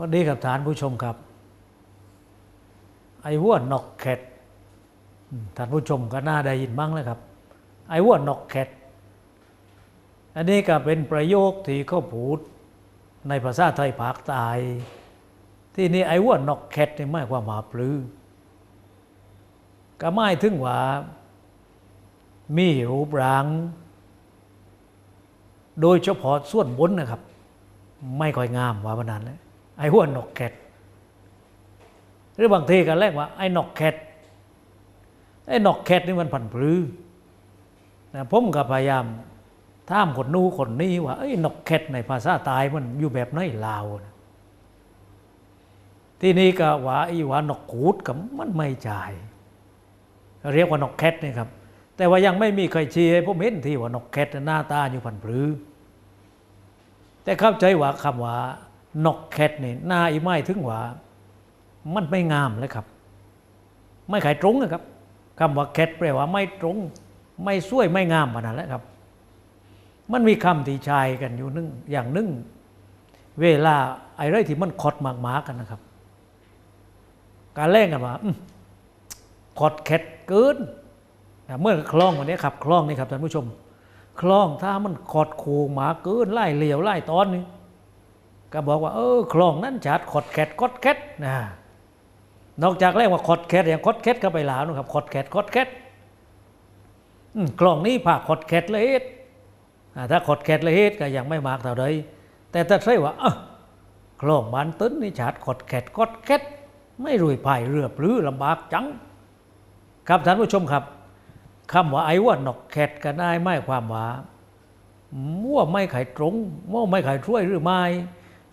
วันนี้กับฐานผู้ชมครับ ไอ้วัวนอกแคทท่านผู้ชมก็น่าได้ยินบ้างแล้วครับ ไอ้วัวนอกแคทอันนี้ก็เป็นประโยคที่เขาพูด ในภาษาไทยภาคใต้ที่นี่ไอ้วัวนอกแคทนี่หมายความาปลือก็หมายถึงว่ามีรูปร่าง โดยเฉพาะส่วนบนนะครับ ไม่ค่อยงามว่าวันนั้นเลยไอ้หัวนกแคทหรือบางทีก็เรียกว่า ไอ้นกแคทไอ้นกแคทนี่มันผันปรือนะผมก็พยายาม ถามคนนู้นคนนี้ว่าไอ้นกแคทในภาษาตายมันอยู่แบบไหนลาวนะที่นี่ก็ว่าไอ้ว่านกกูดกับมันไม่จ่าย เรียกว่านกแคทนี่ครับ แต่ว่ายังไม่มีใครชี้ให้ผมเห็นที่ว่านกแคทหน้าตาอยู่ผันปรือ แต่เข้าใจว่าคำว่านกแคทนี่หน้าอีไม่ถึงว่า มันไม่งามเลยครับ ไม่ขายตรงนะครับคำว่าแคทแปลว่าไม่ตรง ไม่สวยไม่งามขนาดนั้นแหละครับ มันมีคำที่ชายกันอยู่นึงอย่างนึงเวลาไอ้ไรที่มันขดมากมากันนะครับ การเล่นกันว่าขอขดแคทเกินแต่เมื่อคลองวันนี้ครับคลองนี่ครับท่านผู้ชม คลองถ้ามันขดโคงหมาเกินไล่เหลียวไล่ตอนนี้ก็บอกว่าเออคลองนั้นจัดขดแคทขดแคทนะนอกจากเรียกว่าขดแคทอย่างขดแคทก็ไปหลาวนะครับขดแคทขดแคทคลองนี้ผ่าขดแคทเลย ถ้าขดแคทเลยเฮ็ดก็ยังไม่มากเท่าใดแต่ถ้าใช่ว่าเออคลองบ้านตึ้นนี่จัดขดแคทขดแคทไม่รวยพายเรือปรือลำบากจัง ครับท่านผู้ชมครับคำว่าไอ้ว่านกแคทก็ได้ไม่ความว่ามั่วไม่ไขตรงมั่วไม่ไขช่วยหรือไม่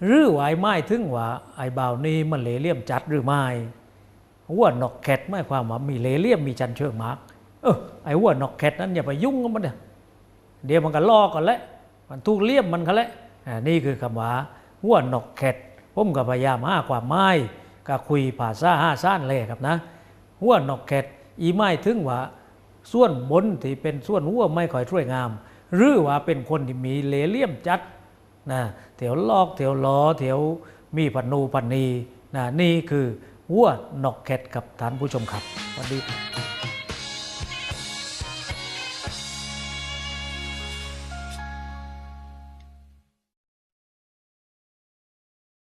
หรือว่าไอ้ไม่ถึงว่าไอ้บ่าวนี้มันเหลเลี่ยมจัดหรือไม่ว่านกแคทไม่ความว่ามีเหลเลี่ยมมีจันเชิงมากเออไอ้ว่านกแคทนั้นอย่าไปยุ่งกับมันเนี่ย เดี๋ยวมันก็ลอกกันแล้วมันทุกเลี่ยมมันกันแล้วนี่คือคำว่าว่านกแคทผมก็พยายามหาความหมายก็คุยภาษาห้าซ่านเลยครับนะหัวนกแคทอีไม่ถึงว่าส่วนบนที่เป็นส่วนหัวไม่ค่อยช่วยงาม หรือว่าเป็นคนที่มีเลเลี่ยมจัดนะแถวลอกแถวล้อแถวมีพันนูพันนีนะนี่คือหัวนกแคทกับท่านผู้ชมครับสวัสดีครับ